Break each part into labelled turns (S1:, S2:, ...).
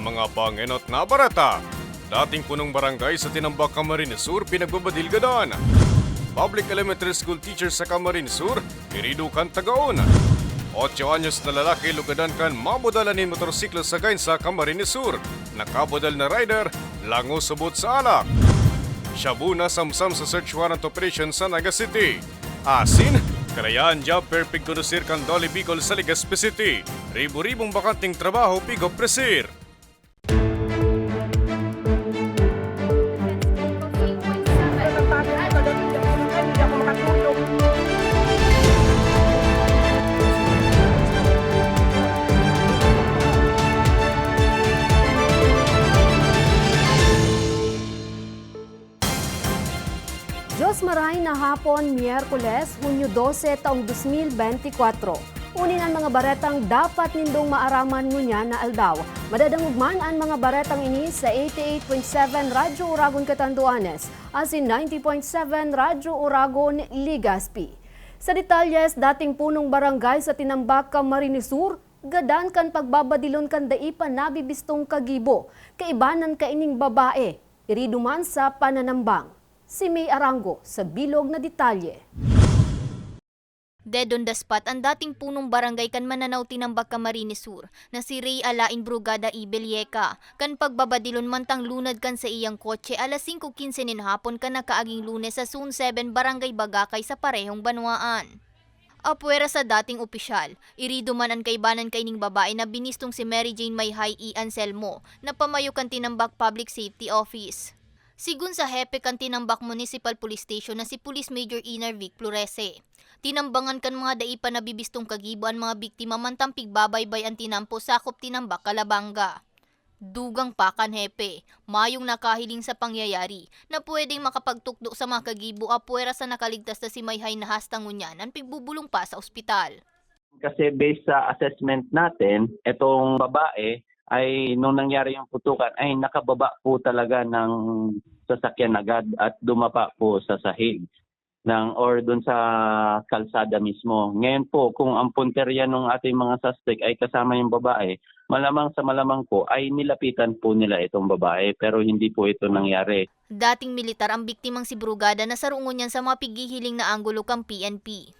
S1: mga pangenot na barata. Dating punong barangay sa Tinambak, Camarines Sur, pinagbabadilgadan. Public Elementary School teacher sa Camarines Sur, irido kan tagaon. 8 anyos na lalaki lugadan kan mabudalanin motorsiklo sa gain sa Camarines Sur. Nakabudal na rider, lango subot sa alak. Shabu na samsam sa search warrant operation sa Naga City. Asin, karayaan job perfect conducir kan Dolly Bicol sa Legazpi City. Ribo-ribong bakanting trabaho pigo presir.
S2: Hapon, Miyerkules, Hunyo 12, taong 2024. Unin ang mga baretang dapat nindong maaraman ngunya na aldaw. Madadangugman ang mga baretang ini sa 88.7 Radyo Uragon Catanduanes as in 90.7 Radyo Uragon Ligaspi. Sa detalyes, dating punong barangay sa Tinambak, Camarines Sur, gadan kan pagbabadilon kan daipan nabibistong kagibo, kaibanan kaining babae, iriduman sa pananambang. Si May Arango sa bilog na detalye.
S3: Dead on the spot ang dating punong barangay kan Mananaw Tinambak Camarines Sur na si Ray Alain Brugada Ibelieka kan pagbabadilon mantang lunad kan sa iyang kotse alas 5.15 nin hapon kan nakaaging lunes sa Zone 7 Barangay Bagakay sa parehong banwaan. Apwera sa dating opisyal, irido man ang kaibanan kaining babae na binistong si Mary Jane Mayhay E. Anselmo na pamayo kan Tinambak Public Safety Office. Sigun sa hepe kan Tinambak Municipal Police Station na si Police Major Inar Vic Florese. Tinambangan kan mga daipa na bibistong kagibo ang mga biktima mantang pigbabaybay ang tinampo sakop Tinambak Kalabanga. Dugang pa kan hepe, mayong nakahiling sa pangyayari na pwedeng makapagtukdo sa mga kagibo apwera sa nakaligtas na si Mayhay na hastangunyan ang pigbubulong pa sa ospital.
S4: Kasi based sa assessment natin, itong babae ay nung nangyari yung putukan ay nakababa po talaga ng sasakyan agad at dumapa po sa sahig ng or doon sa kalsada mismo. Ngayon po, kung ang punterya ng ating mga suspect ay kasama yung babae, malamang sa malamang po ay nilapitan po nila itong babae pero hindi po ito nangyari.
S3: Dating militar ang biktimang si Brugada na sarungon niyan sa mga pigihiling na anggulo kang PNP.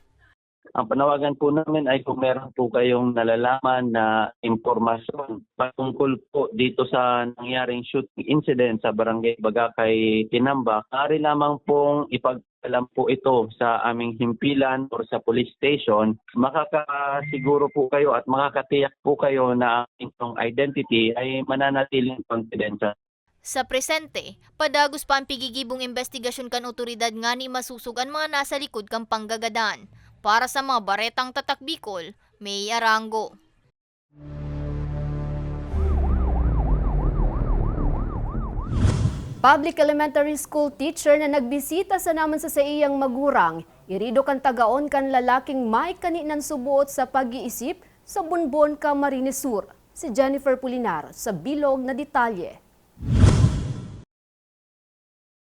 S4: Ang panawagan po namin ay kung meron po kayong nalalaman na impormasyon patungkol po dito sa nangyaring shooting incident sa Barangay Bagakay, Tinamba, maaari lamang pong ipagkalam po ito sa aming himpilan or sa police station. Makakasiguro po kayo at makakatiyak po kayo na ang inyong identity ay mananatiling confidential.
S3: Sa presente, padagos pa ang pigigibong investigasyon kan otoridad nga ni masusugan mga nasa likod kang panggagadan. Para sa mga baretang tatak Bicol, May Arango.
S2: Public elementary school teacher na nagbisita sa naman sa sa iyang magurang, irido kan tagaon kan lalaking may kaninan subuot sa pag-iisip sa Bunbon, Camarines Sur. Si Jennifer Pulinar sa bilog na detalye.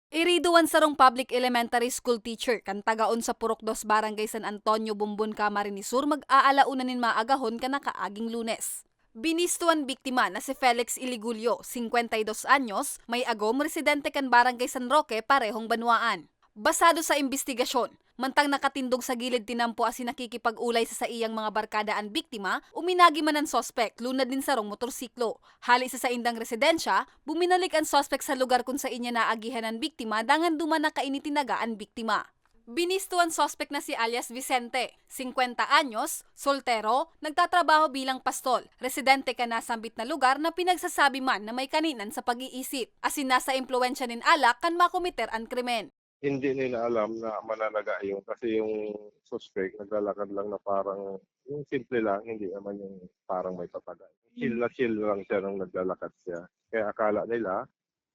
S5: Iriduan sarong public elementary school teacher kan tagaon sa Purok Dos Barangay San Antonio, Bumbon, Camarines Sur mag-aalauna nin maagahon ka nakaaging lunes. Binistuan biktima na si Felix Iligulyo, 52 anyos, may agom residente kan Barangay San Roque, parehong banwaan. Basado sa investigasyon, mantang nakatindog sa gilid tinampo as nakikipag-ulay sa sa iyang mga barkada ang biktima, uminagi man ang sospek, lunad din sarong motorsiklo. Hali sa sa indang residensya, buminalik ang sospek sa lugar kung sa inya naagihan ang biktima dangan duman na kainitinaga ang biktima. Binistuan sospek na si alias Vicente, 50 anyos, soltero, nagtatrabaho bilang pastol, residente ka na sambit na lugar na pinagsasabi man na may kaninan sa pag-iisip. Asin nasa impluensya nin alak kan makomiter ang krimen.
S6: Hindi nila alam na mananaga yun kasi yung suspect naglalakad lang na parang yung simple lang, hindi naman yung parang may patagay. Chill na chill lang siya nung naglalakad siya. Kaya akala nila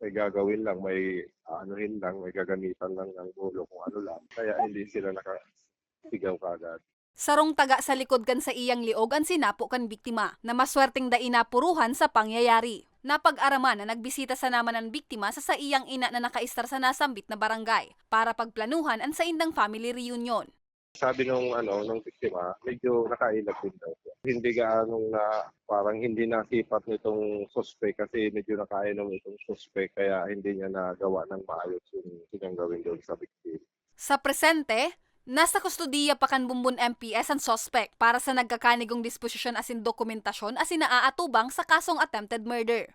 S6: may gagawin lang, may aanuhin lang, may gagamitan lang ng ulo kung ano lang. Kaya hindi sila nakasigaw kagad.
S5: Sarong taga sa likod kan sa iyang liog ang sinapo kan biktima na maswerteng da inapuruhan sa pangyayari. Napag-araman na nagbisita sa naman ang biktima sa sa iyang ina na nakaistar sa nasambit na barangay para pagplanuhan ang sa indang family reunion.
S6: Sabi nung ano nung biktima, medyo nakailag din daw. Hindi gaanong na parang hindi nasipat nitong suspect kasi medyo nakainom itong suspect kaya hindi niya nagawa ng maayos yung kanyang gawin doon sa biktima.
S5: Sa presente, nasa kustudiya pa kan Bumbun MPS ang suspect para sa nagkakanigong disposisyon asin dokumentasyon asin naaatubang sa kasong attempted murder.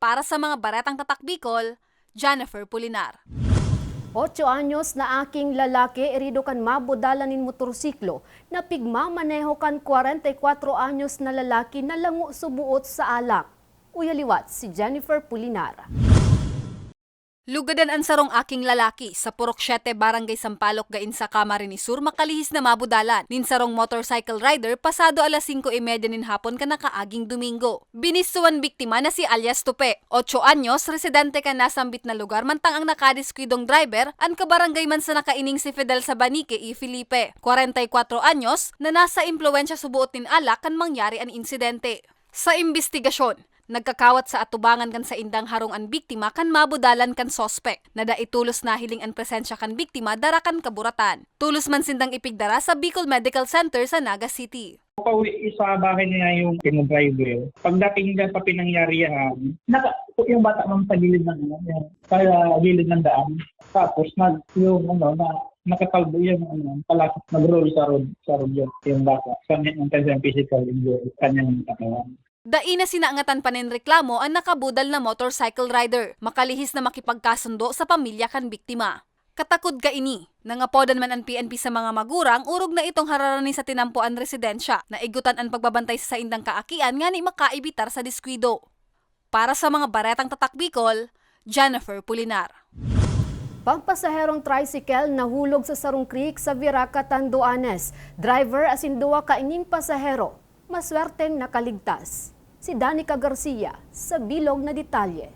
S5: Para sa mga baretang tatak Bicol, Jennifer Pulinar.
S2: 8 anyos na aking lalaki irido kan mabudalanin motorsiklo na pigmamaneho kan 44 anyos na lalaki na lango subuot sa alak. Uyaliwat si Jennifer Pulinar.
S5: Lugadan ang sarong aking lalaki sa Purok 7 Barangay Sampaloc gain sa Camarines Sur makalihis na mabudalan nin sarong motorcycle rider pasado alas 5.30 nin hapon ka nakaaging Domingo. Binistuan biktima na si alias Tupe. 8 anyos, residente ka nasambit na lugar mantang ang nakadiskwidong driver ang kabarangay man sa nakaining si Fidel Sabanique e Felipe. 44 anyos na nasa impluensya subuot nin alak kan mangyari ang insidente. Sa investigasyon, Nagkakawat sa atubangan kan sa indang harong ang biktima kan mabudalan kan sospek na da itulos na hiling ang presensya kan biktima darakan kaburatan. Tulos man sindang ipigdara sa Bicol Medical Center sa Naga City.
S7: pauwi sa bahay niya yung yung driver. Pagdating niya sa pinangyarihan, naka, yung bata man sa gilid ng ano, yung, sa gilid ng daan. Tapos nag yung ano na nakatalbo yung ano, palakot nag-roll sa road sa road yung, yung bata. Yung kanyang physical injury, kanyang katawan.
S5: Dai na sinaangatan pa nin reklamo ang nakabudal na motorcycle rider, makalihis na makipagkasundo sa pamilya kan biktima. Katakod ka ini, nangapodan man ang PNP sa mga magurang, urog na itong hararani sa tinampuan residensya, na igutan ang pagbabantay sa indang kaakian nga ni makaibitar sa diskwido. Para sa mga baretang tatak Bicol, Jennifer Pulinar.
S2: Pagpasaherong tricycle nahulog sa Sarong Creek sa Viraca, Tanduanes. Driver asin duwa ka ining pasahero. Maswerteng nakaligtas. Si Danica Garcia sa bilog na detalye.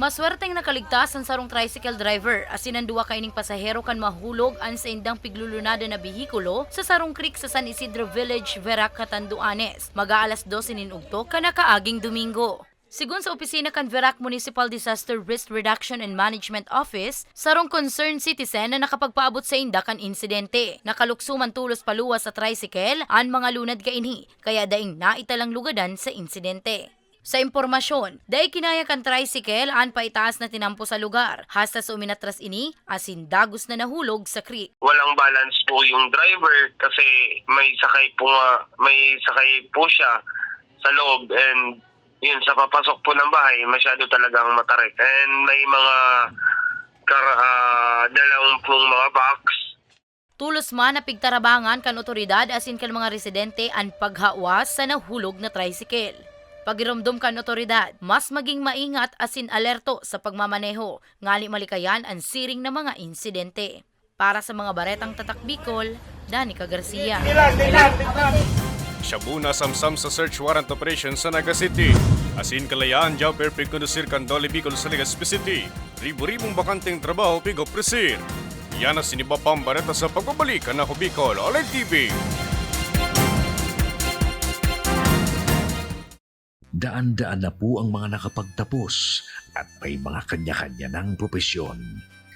S8: Maswerteng nakaligtas ang sarong tricycle driver asin ang duwa kaining pasahero kan mahulog ang sa indang piglulunada na bihikulo sa Sarong Creek sa San Isidro Village, Verac, Catanduanes. Mag-aalas 12 ninugto kanakaaging Domingo. Sigun sa opisina kan Verac Municipal Disaster Risk Reduction and Management Office, sarong concerned citizen na nakapagpaabot sa inda kan insidente. Nakaluksuman tulos paluwa sa tricycle ang mga lunad kainhi, kaya daing naitalang lugadan sa insidente. Sa impormasyon, dahil kinaya kan tricycle an paitaas na tinampo sa lugar, hasta sa uminatras ini, asin dagos na nahulog sa creek.
S9: walang balance po yung driver kasi may sakay po nga, may sakay po siya sa loob and yun sa papasok po ng bahay masyado talagang matarik and may mga kar ah, dalawang pong mga box
S8: Tulos man na pigtarabangan kan otoridad asin kan mga residente ang paghawas sa nahulog na tricycle. Pagiromdom kan otoridad, mas maging maingat asin alerto sa pagmamaneho, ngali malikayan ang siring na mga insidente. Para sa mga baretang tatak Bicol, Danica Garcia.
S1: Shabu na samsam sa search warrant operation sa Naga City. Asin kalayaan dyan perfect kondusir kan Dolly Bicol sa Legazpi City. Ribu-ribong bakanteng trabaho pigo presir. Yan ang sinibapang bareta sa pagbabalik na ako Bicol Online TV.
S10: Daan-daan na po ang mga nakapagtapos at may mga kanya-kanya ng propesyon.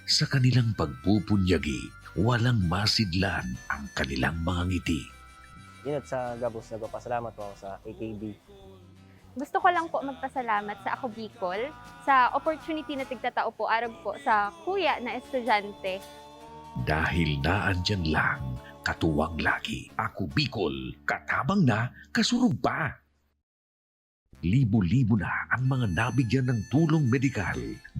S10: Sa kanilang pagpupunyagi, walang masidlan ang kanilang mga ngiti.
S11: Yun at sa Gabos, nagpapasalamat po ako sa AKB.
S12: Gusto ko lang po magpasalamat sa Ako Bicol sa opportunity na tigtatao po arog po sa kuya na estudyante.
S10: Dahil naandyan lang, katuwang lagi, ako Bicol, katabang na, kasurog pa. Libo-libo na ang mga nabigyan ng tulong medikal.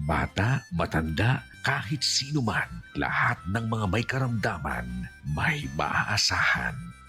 S10: Bata, matanda, kahit sino man, lahat ng mga may karamdaman, may maaasahan.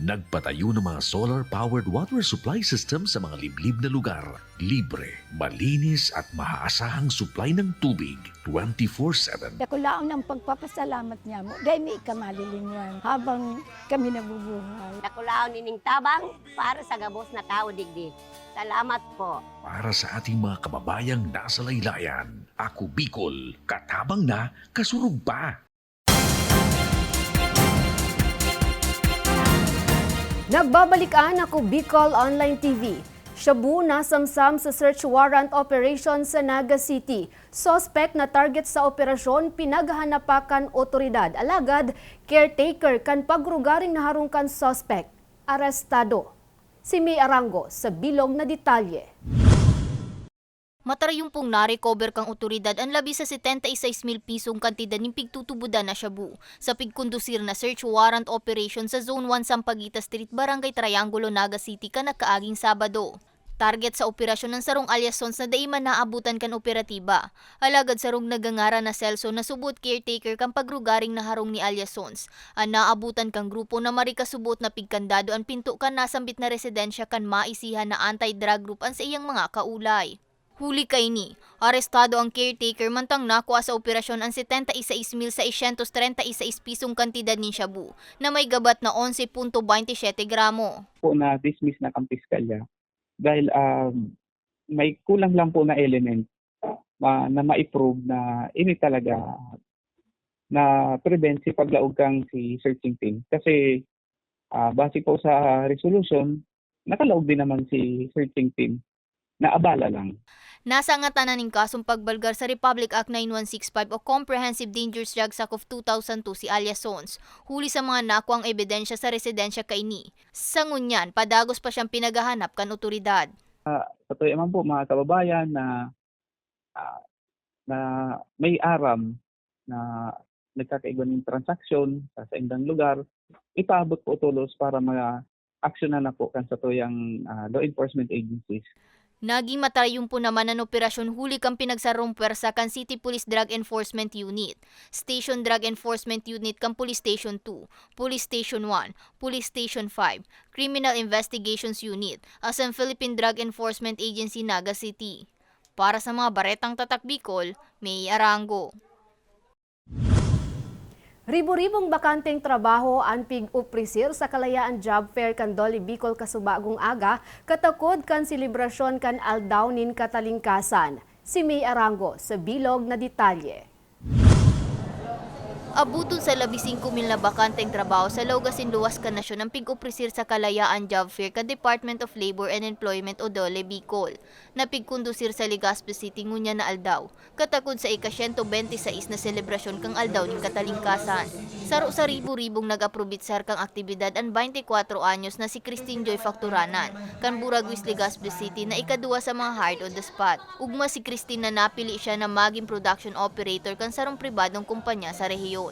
S10: Nagpatayo ng mga solar-powered water supply system sa mga liblib na lugar. Libre, malinis at maaasahang supply ng tubig 24-7.
S13: Ako lang ng pagpapasalamat niya mo. Dahil may ikamalilinwan habang kami nabubuhay.
S14: Nakulaon nining tabang para sa gabos na tao digdi. Salamat po.
S10: Para sa ating mga kababayang nasa laylayan, ako Bicol, katabang na, kasurug pa.
S2: Nagbabalikan ako Bicol Online TV. Shabu nasamsam sa search warrant operation sa Naga City. Suspect na target sa operasyon pinaghanapakan otoridad. Alagad, caretaker kan pagrugaring naharungkan suspect. Arestado. Si May Arango sa bilog na detalye.
S3: Matarayong pong na-recover kang otoridad ang labi sa 76 mil pisong kantidad ng pigtutubudan na shabu sa pigkondusir na search warrant operation sa Zone 1 Sampaguita Street, Barangay Triangulo, Naga City ka nakaaging Sabado. Target sa operasyon ng sarong alias Sons na daiman naabutan kan operatiba. Alagad sarong nagangara na Celso na subot caretaker kang pagrugaring na harong ni alias Sons. Ang naabutan kang grupo na marikasubot na pigkandado ang pinto kan nasambit na residensya kan maisihan na anti-drug group ang sa iyang mga kaulay. Huli kay ni, arestado ang caretaker mantang nakuha sa operasyon ang 76,636 pisong kantidad ni Shabu na may gabat na 11.27 gramo.
S7: Po na dismiss na ang piskalya dahil um, may kulang lang po na element ma- na ma-prove na ini talaga na prevent si paglaog kang si searching team. Kasi ah, base po sa resolution, nakalaog din naman si searching team na abala lang.
S3: Nasa nga tanan ng kasong pagbalgar sa Republic Act 9165 o Comprehensive Dangerous Drugs Act of 2002 si alias Sons, huli sa mga nakuang ebidensya sa residensya kay ni. Sa ngunyan, padagos pa siyang pinagahanap kan otoridad.
S7: Patuloy naman po mga kababayan na ah, na may aram na nagkakaiba ng transaksyon sa sa indang lugar, ipaabot po tulos para ma-aksyonan na po kan sa tuyang ah, law enforcement agencies.
S3: Naging matarayong po naman ang operasyon huli kang pinagsarong pwersa kan City Police Drug Enforcement Unit, Station Drug Enforcement Unit kan Police Station 2, Police Station 1, Police Station 5, Criminal Investigations Unit, as ang Philippine Drug Enforcement Agency Naga City. Para sa mga baretang tatak Bicol, May Arango.
S2: Ribo-ribong bakanteng trabaho ang pig-uprisir sa Kalayaan Job Fair kan Dolly Bicol kasubagong aga katakod kan selebrasyon kan Aldaunin Katalingkasan. Si May Arango sa bilog na detalye.
S3: Abutol sa 15 mil na bakanteng trabaho sa Logasin Luwas ka Nasyon ang pig-uprisir sa Kalayaan Job Fair ka Department of Labor and Employment o DOLE Bicol. Na pigkondusir sa Legazpi City ngunya na aldaw, katakod sa ika-126 na selebrasyon kang aldaw ning katalingkasan. Saro sa ribu-ribong nag-aprobitsar kang aktibidad ang 24 anyos na si Christine Joy Facturanan, kan Buraguis Legazpi City na ikaduwa sa mga hired on the spot. Ugma si Christine na napili siya na maging production operator kan sarong pribadong kumpanya sa rehiyon.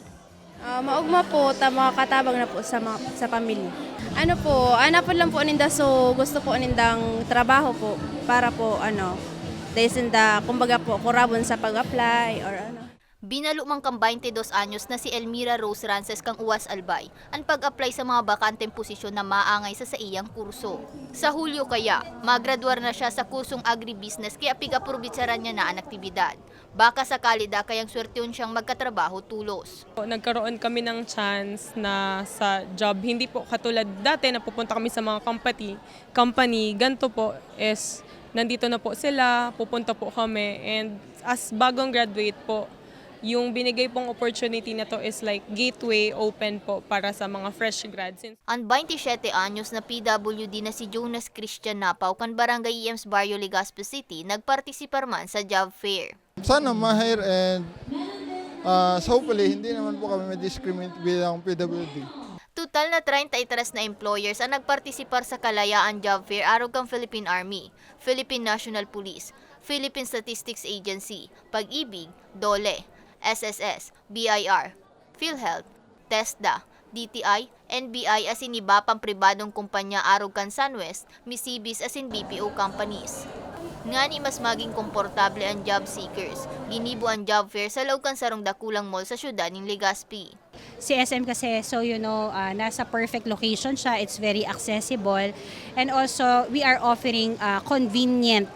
S15: Ah, maugma po, ta mga katabang na po sa, mga, sa pamilya. Ano po, ana po lang po aninda so gusto po anindang trabaho po para po ano, dahil sinda, kumbaga po, kurabon sa pag-apply or ano.
S3: Binalo mang kang 22 anyos na si Elmira Rose Rances kang Uwas Albay ang pag-apply sa mga bakanteng posisyon na maangay sa sa iyang kurso. Sa Hulyo kaya, magraduar na siya sa kursong agribusiness kaya pig-aprobitsaran niya na ang aktibidad. Baka sakali da kayang swertiyon siyang magkatrabaho tulos.
S16: Nagkaroon kami ng chance na sa job, hindi po katulad dati na pupunta kami sa mga company, company ganito po is nandito na po sila, pupunta po kami and as bagong graduate po, yung binigay pong opportunity na to is like gateway open po para sa mga fresh grads. Since
S3: Ang 27 anyos na PWD na si Jonas Christian Napaw kan Barangay EMS Barrio Legazpi City nagpartisipar man sa job fair.
S17: Sana ma-hire and uh, so hopefully hindi naman po kami ma-discriminate bilang PWD.
S3: Total na 33 na employers ang nagpartisipar sa Kalayaan Job Fair arog kang Philippine Army, Philippine National Police, Philippine Statistics Agency, Pag-ibig, DOLE, SSS, BIR, PhilHealth, TESDA, DTI, NBI as in iba pang pribadong kumpanya arog kan Sunwest, Misibis as in BPO companies. Ngani mas maging komportable ang job seekers. Ginibo ang job fair sa Laucan Sarong Dakulang Mall sa syudad ng Legazpi.
S18: Si SM kasi, so you know, uh, nasa perfect location siya. It's very accessible. And also, we are offering uh, convenient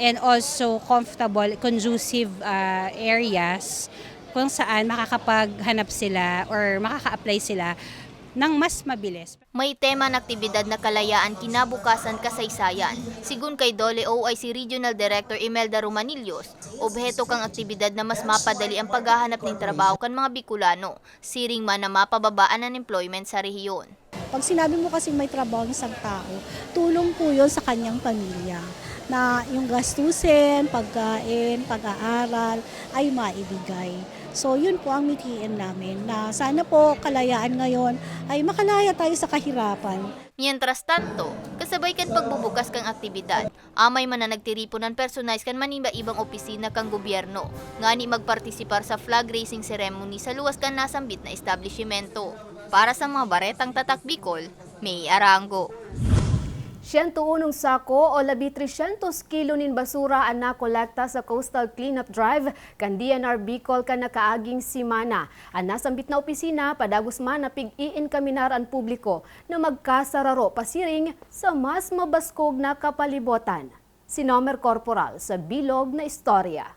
S18: and also comfortable, conducive uh, areas kung saan makakapaghanap sila or makaka-apply sila ng mas mabilis.
S3: May tema ng aktibidad na kalayaan kinabukasan kasaysayan. Sigun kay Dole OIC Regional Director Imelda Romanillos, obheto kang aktibidad na mas mapadali ang paghahanap ng trabaho kan mga Bicolano, siring man na mapababaan ang employment sa rehiyon.
S19: Pag sinabi mo kasi may trabaho ng isang tao, tulong po yun sa kanyang pamilya na yung gastusin, pagkain, pag-aaral ay maibigay. So yun po ang mithiin namin na sana po kalayaan ngayon ay makalaya tayo sa kahirapan.
S3: Mientras tanto, kasabay kan pagbubukas kang aktibidad, amay man na nagtiripon ng personalize kan maniba ibang opisina kang gobyerno, ngani magpartisipar sa flag raising ceremony sa luwas kan nasambit na establishmento. Para sa mga baretang tatak Bicol, May Arango.
S2: 101 sako o labi 300 kilo nin basura ang nakolekta sa Coastal Cleanup Drive kan DNR Bicol kan nakaaging simana. Ang nasambit na opisina padagos man na pig-iin kaminar ang publiko na magkasararo pasiring sa mas mabaskog na kapalibotan. Si Nomer Corporal sa Bilog na Istorya.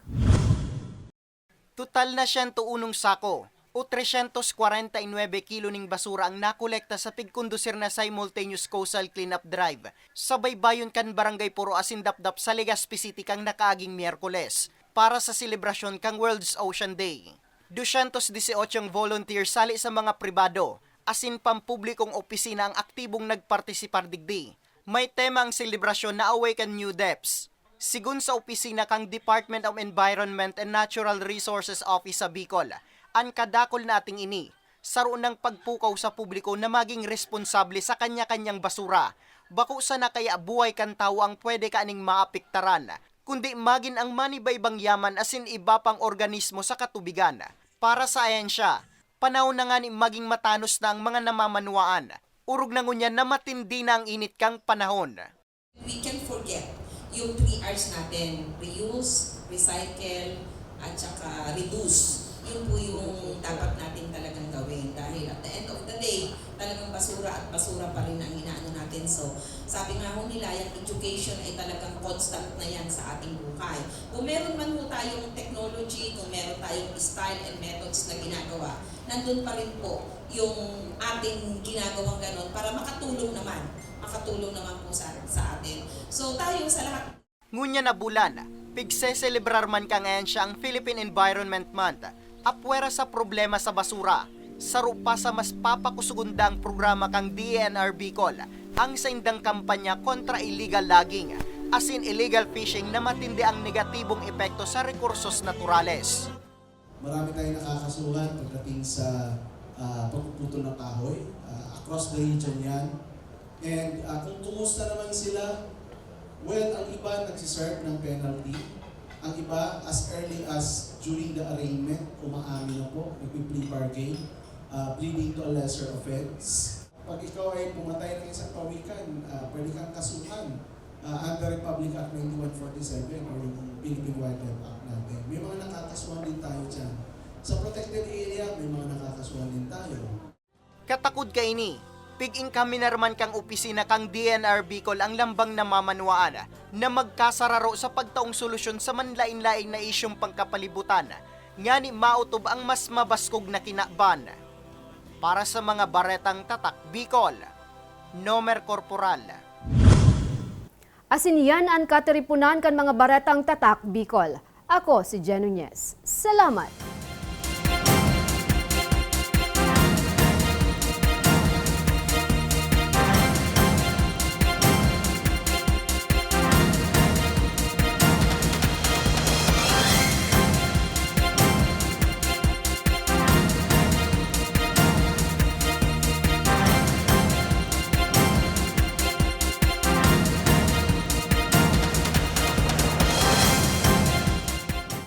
S20: Total na 101 sako o 349 kilo ning basura ang nakolekta sa pigkondusir na simultaneous coastal cleanup drive sa baybayon kan barangay Puro Asindapdap sa Legazpi City kang nakaaging Miyerkules para sa selebrasyon kang World's Ocean Day. 218 volunteer sali sa mga pribado asin pampublikong opisina ang aktibong nagpartisipar digdi. May tema ang selebrasyon na Awaken New Depths. Sigun sa opisina kang Department of Environment and Natural Resources Office sa Bicol, ang kadakol nating ini, saro ng pagpukaw sa publiko na maging responsable sa kanya-kanyang basura. Bako sa na kaya buhay kan tao ang pwede kaning maapektaran, kundi magin ang manibaybang yaman asin iba pang organismo sa katubigan. Para sa ayensya, panahon na nga ni maging matanos na ang mga namamanuaan. Urog na ngunyan na matindi na ang init kang panahon.
S21: We can forget yung 3 R's natin, reuse, recycle, at saka reduce yun po yung dapat natin talagang gawin dahil at the end of the day, talagang basura at basura pa rin ang inaano natin. So, sabi nga ho nila, yung education ay talagang constant na yan sa ating buhay. Kung meron man ho tayong technology, kung meron tayong style and methods na ginagawa, nandun pa rin po yung ating ginagawang ganon para makatulong naman, makatulong naman po sa, sa atin. So, tayo sa lahat
S20: Ngunya na bulan, pigse-celebrar man ka ngayon siya ang Philippine Environment Month apwera sa problema sa basura. Saro pa sa mas papakusugundang programa kang DNR Bicol, ang saindang kampanya kontra illegal logging, asin illegal fishing na matindi ang negatibong epekto sa rekursos naturales.
S22: Marami tayong nakakasuhan pagdating sa uh, pagpuputol ng kahoy. Uh, across the region yan. And uh, kung kumusta naman sila, well, ang iba nagsiserve ng penalty ang iba, as early as during the arraignment, umaamin na po, nagpi-plea bargain, uh, pleading to a lesser offense. Pag ikaw ay pumatay ng isang pawikan, uh, pwede kang kasuhan uh, under Republic Act 9147 or yung Philippine Wildlife Act natin. May mga nakakasuhan din tayo dyan. Sa protected area, may mga nakakasuhan din tayo.
S20: Katakod ka ini, pig-ing kami narman kang opisina kang DNR Bicol ang lambang na mamanuaan na magkasararo sa pagtaong solusyon sa manlain-laing na isyong pangkapalibutan nga ni mautob ang mas mabaskog na kinakban. Para sa mga baretang tatak Bicol, Nomer Corporal.
S2: Asin yan ang kateripunan kan mga baretang tatak Bicol. Ako si Jen Nunez. Salamat!